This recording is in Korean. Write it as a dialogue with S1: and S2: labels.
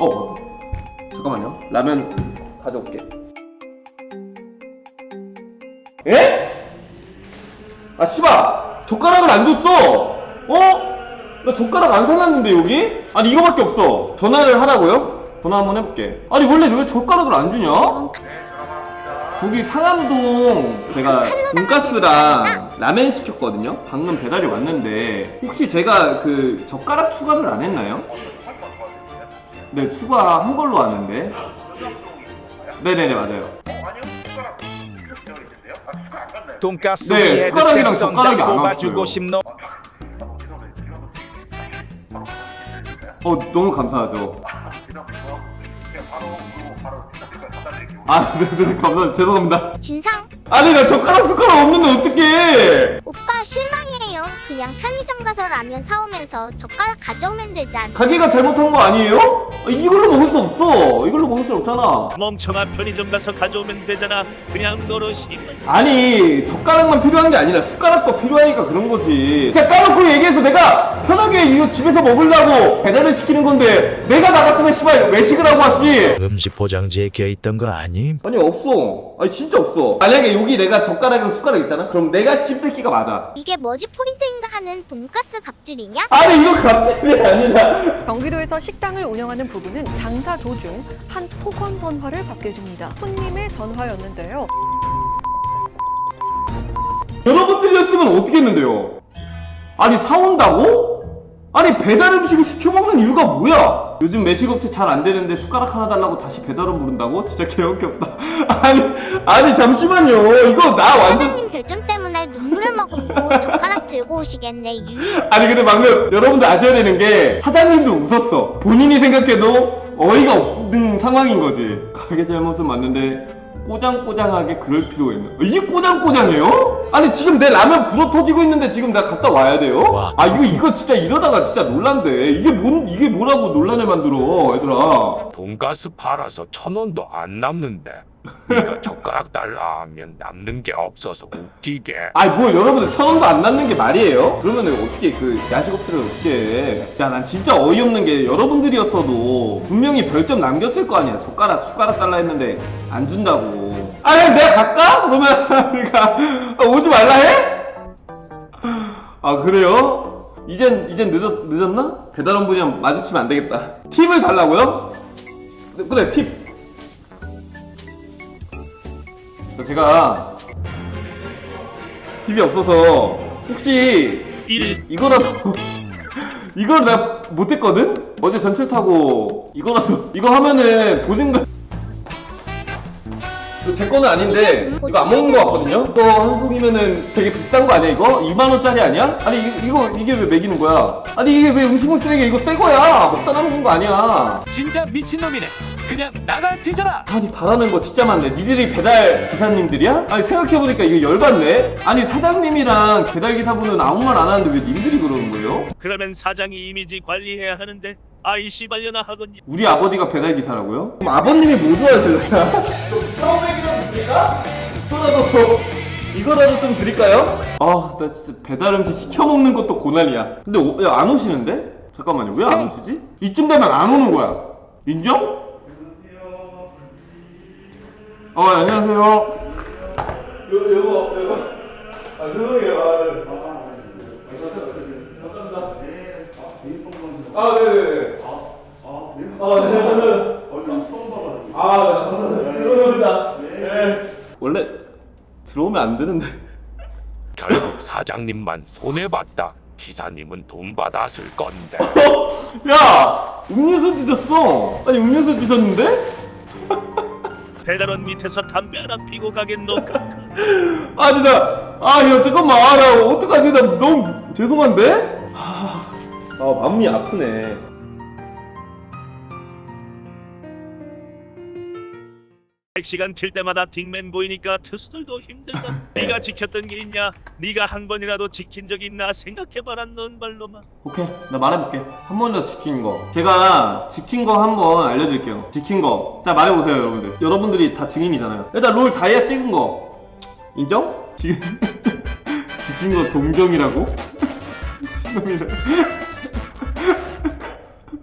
S1: 어. 잠깐만요. 라면 가져올게. 에? 아 씨발 젓가락을 안 줬어. 어? 나 젓가락 안 사놨는데 여기? 아니 이거밖에 없어. 전화를 하라고요? 전화 한번 해볼게. 아니 원래 왜 젓가락을 안 주냐? 저기 상암동 제가 돈가스랑 라멘 시켰거든요. 방금 배달이 왔는데 혹시 제가 그 젓가락 추가를 안 했나요? 네 추가한 걸로 왔는데. 네네네 맞아요.
S2: 돈가스
S1: 네,
S2: 위에
S1: 숟가락이랑
S2: 그
S1: 젓가락이 안
S2: 뽑아주고
S1: 왔어요.
S2: 싶노
S1: 어 너무 감사하죠. 아 네네 감사합니다. 죄송합니다.
S3: 진상
S1: 아니 나 젓가락 숟가락 없는데 어떡해?
S3: 오빠 실망이 에요. 그냥 편의점 가서 라면 사오면서 젓가락 가져오면 되지 않?
S1: 가게가 잘못한 거 아니에요? 아, 이걸로 먹을 수 없어. 이걸로 먹을 수 없잖아.
S4: 멍청아 편의점 가서 가져오면 되잖아. 그냥 노릇이.
S1: 아니 젓가락만 필요한 게 아니라 숟가락도 필요하니까 그런 거지 진짜 까놓고 얘기해서 내가 편하게 이거 집에서 먹으려고 배달을 시키는 건데 내가 나갔으면 씨발 외식을 하고 왔지
S5: 음식 포장지에 껴있던 거 아님?
S1: 아니 없어 아니 진짜 없어 만약에 여기 내가 젓가락이랑 숟가락 있잖아 그럼 내가 씹새끼가 맞아
S3: 이게 뭐지 포인트인가 하는 돈가스 갑질이냐?
S1: 아니 이거 갑자기 아니라
S6: 경기도에서 식당을 운영하는 부부는 장사 도중 한 폭언 전화를 받게 됩니다. 손님의 전화였는데요.
S1: 여러분들이었으면 어떻게 했는데요 아니 사온다고? 아니 배달 음식을 시켜 먹는 이유가 뭐야? 요즘 매식업체 잘 안 되는데 숟가락 하나 달라고 다시 배달원 부른다고? 진짜 개역겹다. 아니 아니 잠시만요. 이거 나 완전
S3: 사장님 별점 때문에 눈물을 머금고 젓가락 들고 오시겠네.
S1: 아니 근데 방금 여러분들 아셔야 되는 게 사장님도 웃었어. 본인이 생각해도 어이가 없는 상황인 거지. 가게 잘못은 맞는데 꼬장꼬장하게 그럴 필요가 있나? 이게 꼬장꼬장해요? 아니 지금 내 라면 불어 터지고 있는데 지금 나 갔다 와야 돼요?
S5: 와.
S1: 아 이거 이거 진짜 이러다가 진짜 논란돼. 이게 뭔 이게 뭐라고 논란을 만들어, 얘들아.
S7: 돈가스 팔아서 천 원도 안 남는데 네가 젓가락 달라 하면 남는 게 없어서 웃기게
S1: 아니 뭐 여러분들 천 원도 안 남는 게 말이에요? 그러면은 어떻게 그 야식업체를 어떻게 해? 야난 진짜 어이없는 게 여러분들이었어도 분명히 별점 남겼을 거 아니야 젓가락 숟가락 달라 했는데 안 준다고 아니 내가 갈까? 그러면 그러니까 아, 오지 말라 해? 아 그래요? 이젠 이젠 늦었, 늦었나? 배달원분이랑 마주치면 안 되겠다 팁을 달라고요? 네, 그래 팁 자, 제가 팁이 없어서 혹시
S4: 일.
S1: 이거라도 이걸 내가 못했거든? 어제 전철 타고 이거라도 이거 하면은 보증금 이거 제 거는 아닌데 이거 안 먹는 거 같거든요? 이거 한 송이면은 되게 비싼 거 아니야 이거? 2만원짜리 아니야? 아니 이- 이거 이게 왜 매기는 거야? 아니 이게 왜 음식물 쓰레기 이거 새 거야 먹다 남은 거 아니야
S4: 진짜 미친놈이네. 그냥 나가 뒤져라.
S1: 아니 바라는 거 진짜 많네 니들이 배달 기사님들이야? 아니 생각해보니까 이거 열받네 아니 사장님이랑 배달 기사분은 아무 말 안 하는데 왜 님들이 그러는 거예요?
S4: 그러면 사장이 이미지 관리해야 하는데 아이 씨발려나 하겠니?
S1: 우리 아버지가 배달 기사라고요? 그럼 아버님이 뭐 좋아하실래요? 처음에기좀 드릴까? 이거라도 이거라도 좀 드릴까요? 아, 나 진짜 배달 음식 시켜 먹는 것도 고난이야. 근데 오- 야, 안 오시는데? 잠깐만요, 왜 안 오시지? 이쯤 되면 안 오는 거야. 인정? 어, 안녕하세요. 요, 요거, 요거. 아, 죄송해요. 아, 아, 네네네. 아, 네, 네, 네. 아, 네, 들어옵니다. 네. 원래 들어오면 안 되는데.
S7: 결국 사장님만 손해 봤다 기사님은 돈 받았을 건데
S1: 야, 음료수 드셨어. 아니 음료수 드셨는데?
S4: 배달원 밑에서 담배 하나 피고 가겠노.
S1: 아니 나, 아, 야 잠깐만, 아, 나 어떡하지? 나 너무 죄송한데? 아, 아 마음이 아프네.
S4: 시간 튈 때마다 딩맨 보이니까 투수들도 힘들다. 네가 지켰던 게 있냐? 네가 한 번이라도 지킨 적 있나 생각해봐라 넌 말로만.
S1: 오케이, 나 말해볼게. 한 번이라도 지킨 거. 제가 지킨 거 한 번 알려드릴게요. 지킨 거. 자, 말해보세요, 여러분들. 여러분들이 다 증인이잖아요. 일단 롤 다이아 찍은 거. 인정? 지킨 거 동정이라고? 신놈이네.